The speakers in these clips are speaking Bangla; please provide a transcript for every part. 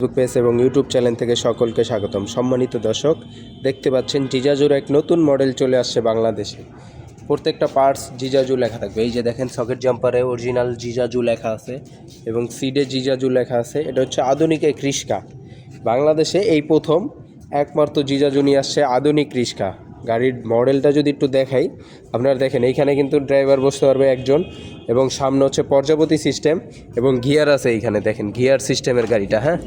ফেসবুক পেজ এবং ইউটিউব চ্যানেল থেকে সকলকে স্বাগতম। সম্মানিত দর্শক, দেখতে পাচ্ছেন জিজাজুর এক নতুন মডেল চলে আসছে বাংলাদেশে। প্রত্যেকটা পার্টস জিজাজু লেখা থাকবে। এই যে দেখেন সকেট জাম্পারে অরিজিনাল জিজাজু লেখা আছে এবং সিডে জিজাজু লেখা আছে। এটা হচ্ছে আধুনিক এক রিস্কা। বাংলাদেশে এই প্রথম একমাত্র জিজাজু নিয়ে আসছে আধুনিক রিস্কা। গাড়ির মডেলটা যদি একটু দেখাই, আপনারা দেখেন এইখানে কিন্তু ড্রাইভার বসতে পারবে একজন এবং সামনে হচ্ছে পর্যাপতি সিস্টেম এবং গিয়ার আছে এইখানে। দেখেন গিয়ার সিস্টেমের গাড়িটা হ্যাঁ?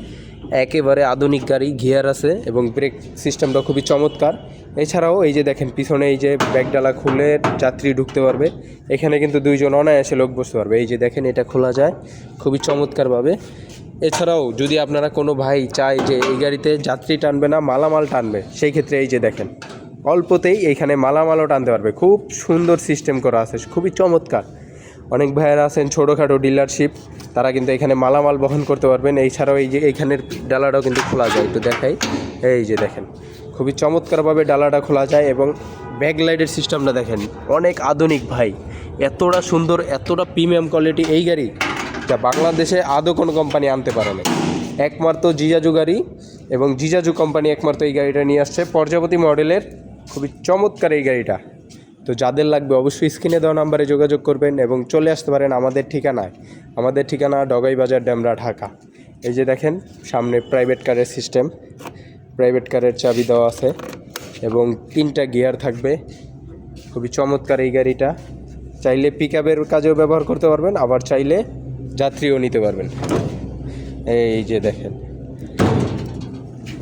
একেবারে আধুনিক গাড়ি, গিয়ার আছে এবং ব্রেক সিস্টেমটা খুবই চমৎকার। এছাড়াও এই যে দেখেন, পিছনে এই যে ব্যাগডালা খুলে যাত্রী ঢুকতে পারবে। এখানে কিন্তু দুইজন অনায়াসে লোক বসতে পারবে। এই যে দেখেন, এটা খোলা যায় খুবই চমৎকারভাবে। এছাড়াও যদি আপনারা কোনো ভাই চায় যে এই গাড়িতে যাত্রী টানবে না, মালামাল টানবে, সেই ক্ষেত্রে এই যে দেখেন, অল্পতেই এইখানে মালামালও টানতে পারবে। খুব সুন্দর সিস্টেম করা আছে, খুবই চমৎকার। অনেক ভাইয়েরা আছেন ছোটোখাটো ডিলারশিপ তারা কিন্তু এখানে মালামাল বহন করতে পারবেন। এছাড়াও এই যে এইখানের ডালাটাও কিন্তু খোলা যায়, একটু দেখাই। এই যে দেখেন, খুবই চমৎকারভাবে ডালাটা খোলা যায় এবং ব্যাক লাইটের সিস্টেমটা দেখেন, অনেক আধুনিক ভাই। এতটা সুন্দর, এতটা প্রিমিয়াম কোয়ালিটি এই গাড়ি, যা বাংলাদেশে আদৌ কোনো কোম্পানি আনতে পারে না একমাত্র জিজাজু গাড়ি এবং জিজাজু কোম্পানি একমাত্র এই গাড়িটা নিয়ে আসছে। পর্যাপতি মডেলের খুবই চমৎকার এই গাড়িটা। তো যাদের লাগবে অবশ্যই স্ক্রিনে দেওয়া নাম্বারে যোগাযোগ করবেন এবং চলে আসতে পারেন আমাদের ঠিকানায়। আমাদের ঠিকানা ডগাই বাজার ড্যামরা ঢাকা। এই যে দেখেন, সামনে প্রাইভেট কারের সিস্টেম প্রাইভেট কারের চাবি দেওয়া আছে এবং তিনটা গিয়ার থাকবে। খুবই চমৎকার এই গাড়িটা। চাইলে পিক আপের কাজেও ব্যবহার করতে পারবেন, আবার চাইলে যাত্রীও নিতে পারবেন। এই যে দেখেন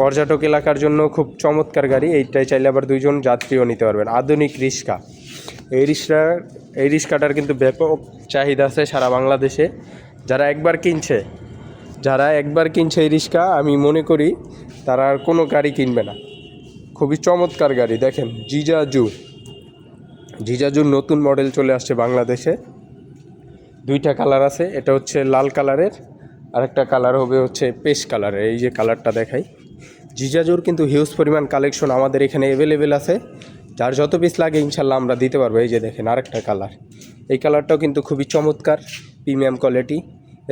পর্যটক এলাকার জন্য খুব চমৎকার গাড়ি। এইটাই চাইলে আবার দুইজন যাত্রীও নিতে পারবেন। আধুনিক রিক্সা। এই রিক্সা এই রিক্সাটার কিন্তু ব্যাপক চাহিদা আছে সারা বাংলাদেশে। যারা একবার কিনছে, যারা একবার কিনছে এই রিক্সা, আমি মনে করি তারা আর কোনো গাড়ি কিনবে না। খুবই চমৎকার গাড়ি। দেখেন, জিজাজু। জিজাজুর নতুন মডেল চলে আসছে বাংলাদেশে। দুইটা কালার আছে। এটা হচ্ছে লাল কালারের, আরেকটা কালার হবে হচ্ছে পেস্ট কালারের। এই যে কালারটা দেখাই। জিজাজুর কিন্তু হিউজ পরিমাণ কালেকশন আমাদের এখানে অ্যাভেলেবেল আছে। যার যত পিস লাগে ইনশাল্লাহ আমরা দিতে পারব। এই যে দেখেন আরেকটা কালার এই কালারটাও কিন্তু খুবই চমৎকার প্রিমিয়াম কোয়ালিটি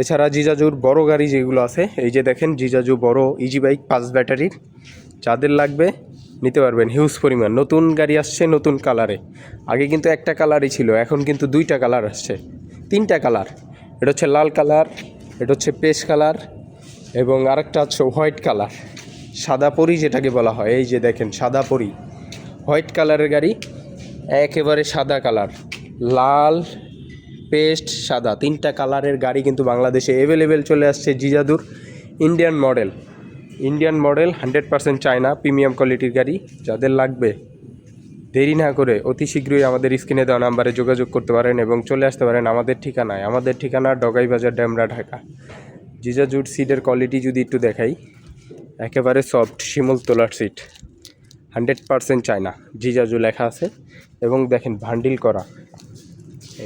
এছাড়া জিজাজুর বড় গাড়ি যেগুলো আছে, এই যে দেখেন জিজাজু বড় ইজি বাইক পাঁচ ব্যাটারির যাদের লাগবে নিতে পারবেন হিউজ পরিমাণ। নতুন গাড়ি আসছে নতুন কালারে আগে কিন্তু একটা কালারই ছিল, এখন কিন্তু দুইটা কালার আসছে। তিনটা কালার এটা হচ্ছে লাল কালার এটা হচ্ছে পেস্ট কালার এবং আরেকটা হচ্ছে হোয়াইট কালার সাদা পরি যেটাকে বলা হয়। এই যে দেখেন, সাদা পরি। হোয়াইট কালারের গাড়ি, একেবারে সাদা কালার। লাল পেস্ট সাদা। তিনটা কালারের গাড়ি কিন্তু বাংলাদেশে অ্যাভেলেবেল চলে আসছে জিজাদুর Indian model. Indian model hundred percent China, premium কোয়ালিটির গাড়ি, যাদের লাগবে। দেরি না করে অতি শীঘ্রই আমাদের স্ক্রিনে দেওয়া নাম্বারে যোগাযোগ করতে পারেন এবং চলে আসতে পারেন আমাদের ঠিকানায়। আমাদের ঠিকানা ডগাই বাজার ড্যামরা ঢাকা। জিজা জুট সিটের কোয়ালিটি যদি একটু দেখাই। একেবারে সফট শিমল তোলার সিট হান্ড্রেড পারসেন্ট চায়না, জিজাজু লেখা আছে। এবং দেখেন ভান্ডিল করা।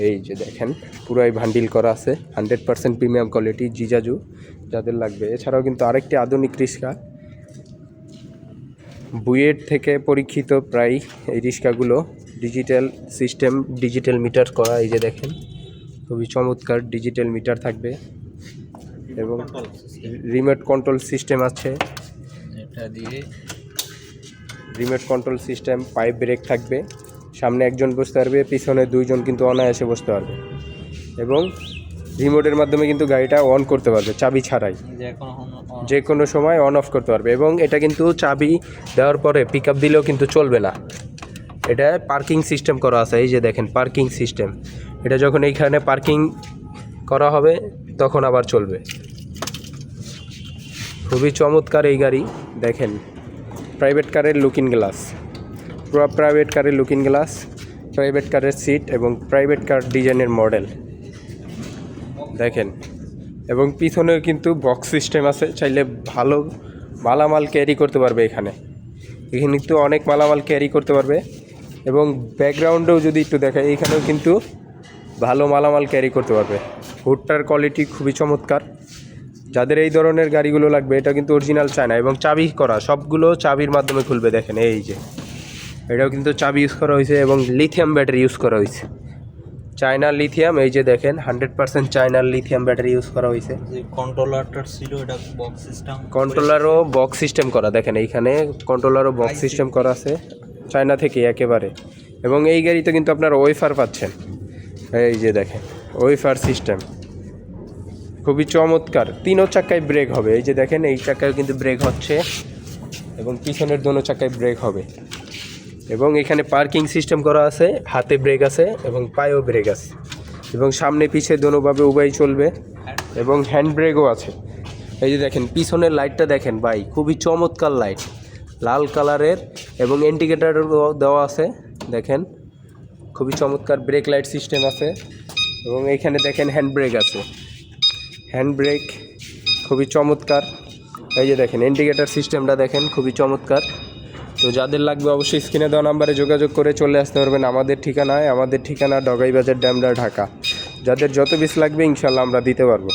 এই যে দেখেন, পুরাই ভান্ডিল করা আছে। হান্ড্রেড পারসেন্ট প্রিমিয়াম কোয়ালিটি জিজাজু, যাদের লাগবে। এছাড়াও কিন্তু আরেকটি আধুনিক রিক্সা বুয়েট থেকে পরীক্ষিত প্রায় এই রিক্সাগুলো ডিজিটাল সিস্টেম ডিজিটাল মিটার করা, এই যে দেখেন। খুবই চমৎকার ডিজিটাল মিটার থাকবে। এবং রিমোট কন্ট্রোল সিস্টেম আছে। এটা দিয়ে remote control system pipe brake থাকবে। সামনে একজন বসতে পারবে পিছনে দুইজন কিন্তু অনায়াসে বসতে পারবে। এবং রিমোটের মাধ্যমে কিন্তু গাড়িটা অন করতে পারবে চাবি ছাড়াই। যে যে কোনো সময় অন অফ করতে পারবে। এবং এটা কিন্তু চাবি দেওয়ার পরে পিক আপ দিলেও কিন্তু চলবে না। এটা পার্কিং সিস্টেম করা আছে এই যে দেখেন পার্কিং সিস্টেম এটা যখন এইখানে পার্কিং করা হবে তখন আবার চলবে। খুবই চমৎকার এই গাড়ি, দেখেন। প্রাইভেট কারের লুকিং গ্লাস পুরো প্রাইভেট কারের লুকিং গ্লাস প্রাইভেট কারের সিট এবং প্রাইভেট কার ডিজাইনের মডেল দেখেন, এবং পিছনেও কিন্তু বক্স সিস্টেম আছে, চাইলে ভালো মালামাল ক্যারি করতে পারবে এখানে। এখানে কিন্তু অনেক মালামাল ক্যারি করতে পারবে। এবং ব্যাকগ্রাউন্ডেও যদি একটু দেখায় এখানেও কিন্তু ভালো মালামাল ক্যারি করতে পারবে। হুডটার কোয়ালিটি খুবই চমৎকার। যাদের এই ধরনের গাড়িগুলো লাগবে এটা কিন্তু অরিজিনাল চায়না এবং চাবি করা সবগুলো চাবির মাধ্যমে খুলবে দেখেন এই যে। এটাও কিন্তু চাবি ইউজ করা হয়েছে এবং লিথিয়াম ব্যাটারি ইউজ করা হয়েছে। চায়নার লিথিয়াম এই যে দেখেন হান্ড্রেড পার্সেন্ট চায়নার লিথিয়াম ব্যাটারি ইউজ করা হয়েছে। কন্ট্রোলারটা ছিল এটা বক্স সিস্টেম কন্ট্রোলারও বক্স সিস্টেম করা দেখেন এইখানে কন্ট্রোলারও বক্স সিস্টেম করা আছে। চায়না থেকে একেবারে। এবং এই গাড়িতে কিন্তু আপনার ওয়েফার পাচ্ছেন। এই যে দেখেন ওয়েফার সিস্টেম খুবই চমৎকার। তিনও চাকায় ব্রেক হবে। এই যে দেখেন, এই চাকায় কিন্তু ব্রেক হচ্ছে এবং পিছনের দোনো চাকায় ব্রেক হবে। এবং এখানে পার্কিং সিস্টেম করা আছে, হাতে ব্রেক আছে এবং পায়েও ব্রেক আছে। এবং সামনে পিছে দোনোভাবে উভয় চলবে এবং হ্যান্ড ব্রেকও আছে। এই যে দেখেন, পিছনের লাইটটা দেখেন ভাই, খুবই চমৎকার লাইট লাল কালারের এবং ইন্ডিকেটার দেওয়া আছে, দেখেন। খুবই চমৎকার ব্রেক লাইট সিস্টেম আছে এবং এখানে দেখেন হ্যান্ড ব্রেক আছে। হ্যান্ড ব্রেক খুবই চমৎকার। এই যে দেখেন ইন্ডিকেটার সিস্টেমটা দেখেন, খুবই চমৎকার। তো যাদের লাগবে অবশ্যই স্ক্রিনে দেওয়া নাম্বারে যোগাযোগ করে চলে আসতে পারবেন আমাদের ঠিকানায়। আমাদের ঠিকানা ডগাইবাজার ড্যামরা ঢাকা। যাদের যত বেশ লাগবে ইনশাল্লাহ আমরা দিতে পারব।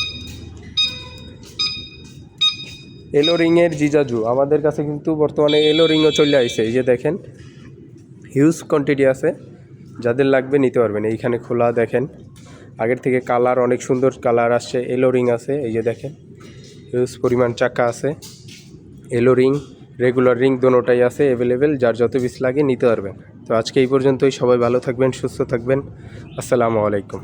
এলো রিংয়ের জিজাজু। আমাদের কাছে কিন্তু বর্তমানে এলো রিংও চলে আসছে এই যে দেখেন হিউজ কোয়ান্টিটি আছে। যাদের লাগবে নিতে পারবেন। এইখানে খোলা দেখেন। আগের থেকে কালার অনেক সুন্দর কালার আসছে এলো রিং আছে, এই যে দেখেন হিউজ পরিমাণ চাকা আছে এলো রিং রেগুলার রিং দোনোটাই আছে অ্যাভেলেবেল যার যত পিস লাগে নিতে পারবেন। তো আজকে এই পর্যন্তই, সবাই ভালো থাকবেন, সুস্থ থাকবেন, আসসালামু আলাইকুম।